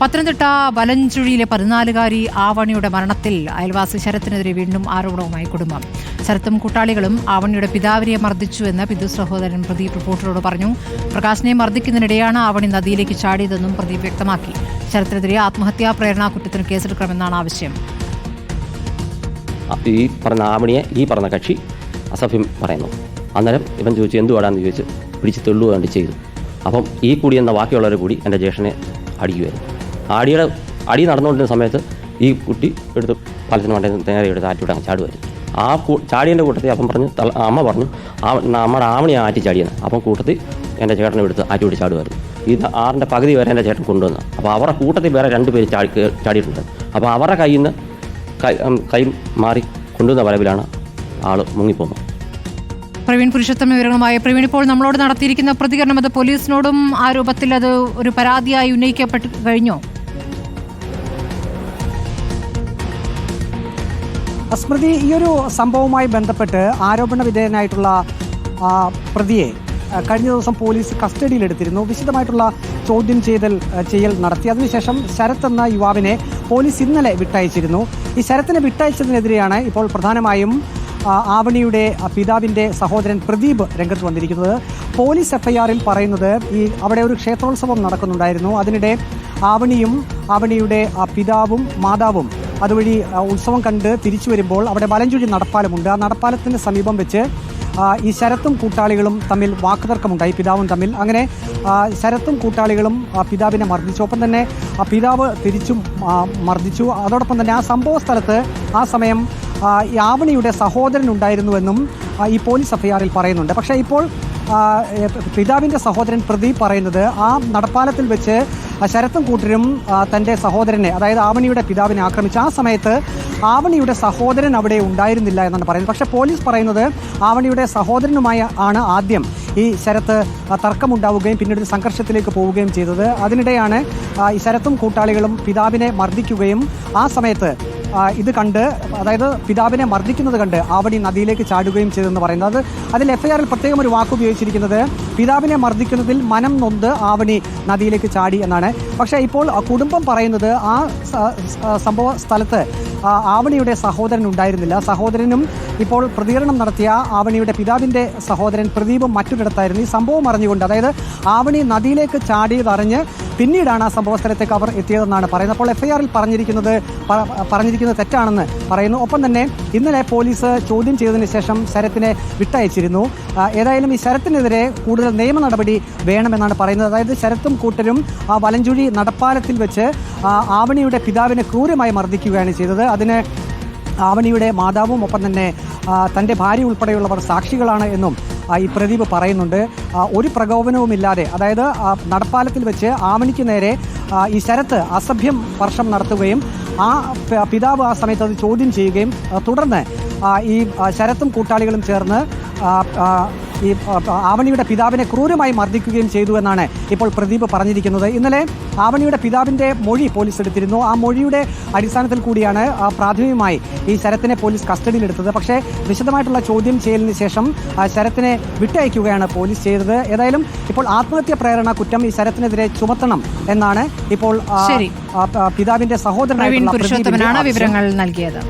പത്തനംതിട്ട വലഞ്ചുഴിയിലെ പതിനാലുകാരി ആവണിയുടെ മരണത്തിൽ അയൽവാസി ശരത്തിനെതിരെ വീണ്ടും ആരോപണവുമായി കുടുംബം. ശരത്തും കൂട്ടാളികളും ആവണിയുടെ പിതാവിനെ മർദ്ദിച്ചു എന്ന് പിതു സഹോദരൻ പ്രദീപ് റിപ്പോർട്ടറോട് പറഞ്ഞു. പ്രകാശിനെ മർദ്ദിക്കുന്നതിനിടെയാണ് ആവണി നദിയിലേക്ക് ചാടിയതെന്നും പ്രദീപ് വ്യക്തമാക്കി. ശരത്തിനെതിരെ ആത്മഹത്യാ പ്രേരണാ കുറ്റത്തിന് കേസെടുക്കണമെന്നാണ് ആവശ്യം. ഈ പറഞ്ഞ ആവണിയെ ഈ പറഞ്ഞ കക്ഷി അസഭ്യം പറയുന്നു. അന്നേരം ഇവൻ ചോദിച്ചു എന്തുവാടാന്ന് ചോദിച്ചു? പിടിച്ച് തെള്ളുകയാണ് ചെയ്തു. അപ്പം ഈ കൂടി എന്ന ബാക്കിയുള്ളവരെ കൂടി എന്റെ ജ്യേഷ്ഠനെ അടിക്കുമായിരുന്നു ആടിയുടെ അടി നടന്നുകൊണ്ടിരുന്ന സമയത്ത് ഈ കുട്ടി എടുത്ത് പലത്തിനും വേണ്ടി നേരെ എടുത്ത് ആറ്റിവിടെ അങ്ങ് ചാടുമായിരുന്നു ആ ചാടിയന്റെ കൂട്ടത്തിൽ അപ്പം പറഞ്ഞു അമ്മ പറഞ്ഞു ആ നമ്മുടെ ആവണി ആറ്റി ചാടിയാണ് അപ്പം കൂട്ടത്തിൽ എന്റെ ചേട്ടനെ എടുത്ത് ആറ്റിവിട്ട് ചാടുമായിരുന്നു ഇത് ആറിന്റെ പകുതി വരെ എന്റെ ചേട്ടൻ കൊണ്ടുവന്ന്. അപ്പോൾ അവരുടെ കൂട്ടത്തിൽ വേറെ രണ്ട് പേര് ചാടി ചാടിയിട്ടുണ്ട്. അപ്പോൾ അവരുടെ കയ്യിൽ നിന്ന് കൈ കൈ മാറി കൊണ്ടുവന്ന വരവിലാണ് ആൾ മുങ്ങിപ്പോകുന്നത് പ്രവീൺ പുരുഷോത്തമ വിവരങ്ങളുമായി. പ്രവീൺ ഇപ്പോൾ നമ്മളോട് നടത്തിയിരിക്കുന്ന പ്രതികരണം അത് പോലീസിനോടും ആ രൂപത്തിൽ അത് ഒരു പരാതിയായി ഉന്നയിക്കപ്പെട്ട് കഴിഞ്ഞോ? സ്മൃതി ഈ ഒരു സംഭവവുമായി ബന്ധപ്പെട്ട് ആരോപണ വിധേയനായിട്ടുള്ള പ്രതിയെ കഴിഞ്ഞ ദിവസം പോലീസ് കസ്റ്റഡിയിലെടുത്തിരുന്നു. വിശദമായിട്ടുള്ള ചോദ്യം ചെയ്തൽ ചെയ്യൽ നടത്തി. അതിനുശേഷം ശരത് എന്ന യുവാവിനെ പോലീസ് ഇന്നലെ വിട്ടയച്ചിരുന്നു. ഈ ശരത്തിനെ വിട്ടയച്ചതിനെതിരെയാണ് ഇപ്പോൾ പ്രധാനമായും ആവണിയുടെ പിതാവിന്റെ സഹോദരൻ പ്രദീപ് രംഗത്ത് വന്നിരിക്കുന്നത്. പോലീസ് എഫ്ഐആറിൽ പറയുന്നത് ഈ അവിടെ ഒരു ക്ഷേത്രോത്സവം നടക്കുന്നുണ്ടായിരുന്നു. അതിനിടെ ആവണിയും ആവണിയുടെ പിതാവും മാതാവും അതുവഴി ഉത്സവം കണ്ട് തിരിച്ചു വരുമ്പോൾ അവിടെ വലഞ്ചുഴി നടപ്പാലമുണ്ട്. ആ നടപ്പാലത്തിന് സമീപം വെച്ച് ഈ ശരത്തും കൂട്ടാളികളും തമ്മിൽ വാക്കുതർക്കമുണ്ടായി. പിതാവും തമ്മിൽ അങ്ങനെ ശരത്തും കൂട്ടാളികളും പിതാവിനെ മർദ്ദിച്ചു. ഒപ്പം തന്നെ ആ പിതാവ് തിരിച്ചും മർദ്ദിച്ചു. അതോടൊപ്പം തന്നെ ആ സംഭവ സ്ഥലത്ത് ആ സമയം യാവണിയുടെ സഹോദരൻ ഉണ്ടായിരുന്നുവെന്നും ഈ പോലീസ് എഫ്ഐആറിൽ പറയുന്നുണ്ട്. പക്ഷേ ഇപ്പോൾ പിതാവിന്റെ സഹോദരൻ പ്രദീപ് പറയുന്നത് ആ നടപ്പാലത്തിൽ വെച്ച് ശരത്തും കൂട്ടരും തന്റെ സഹോദരനെ അതായത് ആവണിയുടെ പിതാവിനെ ആക്രമിച്ച ആ സമയത്ത് ആവണിയുടെ സഹോദരൻ അവിടെ ഉണ്ടായിരുന്നില്ല എന്നാണ് പറയുന്നത്. പക്ഷേ പോലീസ് പറയുന്നത് ആവണിയുടെ സഹോദരനുമായി ആണ് ആദ്യം ഈ ശരത്ത് തർക്കമുണ്ടാവുകയും പിന്നീട് സംഘർഷത്തിലേക്ക് പോവുകയും ചെയ്തത്. അതിനിടെയാണ് ഈ ശരത്തും കൂട്ടാളികളും പിതാവിനെ മർദ്ദിക്കുകയും ആ സമയത്ത് ഇത് കണ്ട് അതായത് പിതാവിനെ മർദ്ദിക്കുന്നത് കണ്ട് ആവടി നദിയിലേക്ക് ചാടുകയും ചെയ്തെന്ന് പറയുന്നത്. അത് അതിൽ എഫ്ഐആറിൽ പ്രത്യേകം ഒരു വാക്ക് ഉപയോഗിച്ചിരിക്കുന്നത് പിതാവിനെ മർദ്ദിക്കുന്നതിൽ മനം നൊന്ത് ആവണി നദിയിലേക്ക് ചാടി എന്നാണ്. പക്ഷേ ഇപ്പോൾ കുടുംബം പറയുന്നത് ആ സംഭവ സ്ഥലത്ത് ആവണിയുടെ സഹോദരൻ ഉണ്ടായിരുന്നില്ല. സഹോദരനും ഇപ്പോൾ പ്രതികരണം നടത്തിയ ആവണിയുടെ പിതാവിന്റെ സഹോദരൻ പ്രദീപും മറ്റൊരിടത്തായിരുന്നു. ഈ സംഭവം അറിഞ്ഞുകൊണ്ട് അതായത് ആവണി നദിയിലേക്ക് ചാടിയതറിഞ്ഞ് പിന്നീടാണ് ആ സംഭവ സ്ഥലത്തേക്ക് അവർ എത്തിയതെന്നാണ് പറയുന്നത്. അപ്പോൾ എഫ്ഐആറിൽ പറഞ്ഞിരിക്കുന്നത് പറഞ്ഞിരിക്കുന്നത് തെറ്റാണെന്ന് പറയുന്നു. ഒപ്പം തന്നെ ഇന്നലെ പോലീസ് ചോദ്യം ചെയ്തതിന് ശേഷം ശരത്തിനെ വിട്ടയച്ചിരുന്നു. ഏതായാലും ഈ ശരത്തിനെതിരെ കൂടുതൽ നിയമ നടപടി വേണമെന്നാണ് പറയുന്നത്. അതായത് ശരത്തും കൂട്ടരും ആ വലഞ്ചുഴി നടപ്പാലത്തിൽ വെച്ച് ആവണിയുടെ പിതാവിനെ ക്രൂരമായി മർദ്ദിക്കുകയാണ് ചെയ്തത്. അതിന് ആവണിയുടെ മാതാവും ഒപ്പം തന്നെ തന്റെ ഭാര്യ ഉൾപ്പെടെയുള്ളവർ സാക്ഷികളാണ് എന്നും ഈ പ്രദീപ് പറയുന്നുണ്ട്. ഒരു പ്രകോപനവുമില്ലാതെ അതായത് നടപ്പാലത്തിൽ വെച്ച് ആവണിക്ക് നേരെ ഈ ശരത്ത് അസഭ്യം വർഷം നടത്തുകയും ആ പിതാവ് ആ സമയത്ത് അത് ചോദ്യം ചെയ്യുകയും തുടർന്ന് ഈ ശരത്തും കൂട്ടാളികളും ചേർന്ന് ഈ ആവണിയുടെ പിതാവിനെ ക്രൂരമായി മർദ്ദിക്കുകയും ചെയ്തു എന്നാണ് ഇപ്പോൾ പ്രദീപ് പറഞ്ഞിരിക്കുന്നത്. ഇന്നലെ ആവണിയുടെ പിതാവിന്റെ മൊഴി പോലീസ് എടുത്തിരുന്നു. ആ മൊഴിയുടെ അടിസ്ഥാനത്തിൽ കൂടിയാണ് പ്രാഥമികമായി ഈ ശരത്തിനെ പോലീസ് കസ്റ്റഡിയിലെടുത്തത് പക്ഷേ വിശദമായിട്ടുള്ള ചോദ്യം ചെയ്യലിന് ശേഷം ശരത്തിനെ വിട്ടയക്കുകയാണ് പോലീസ് ചെയ്തത്. ഏതായാലും ഇപ്പോൾ ആത്മഹത്യ പ്രേരണ കുറ്റം ഈ ശരത്തിനെതിരെ ചുമത്തണം എന്നാണ് ഇപ്പോൾ പിതാവിന്റെ സഹോദരനായിട്ടുള്ള വിവരങ്ങൾ നൽകിയത്.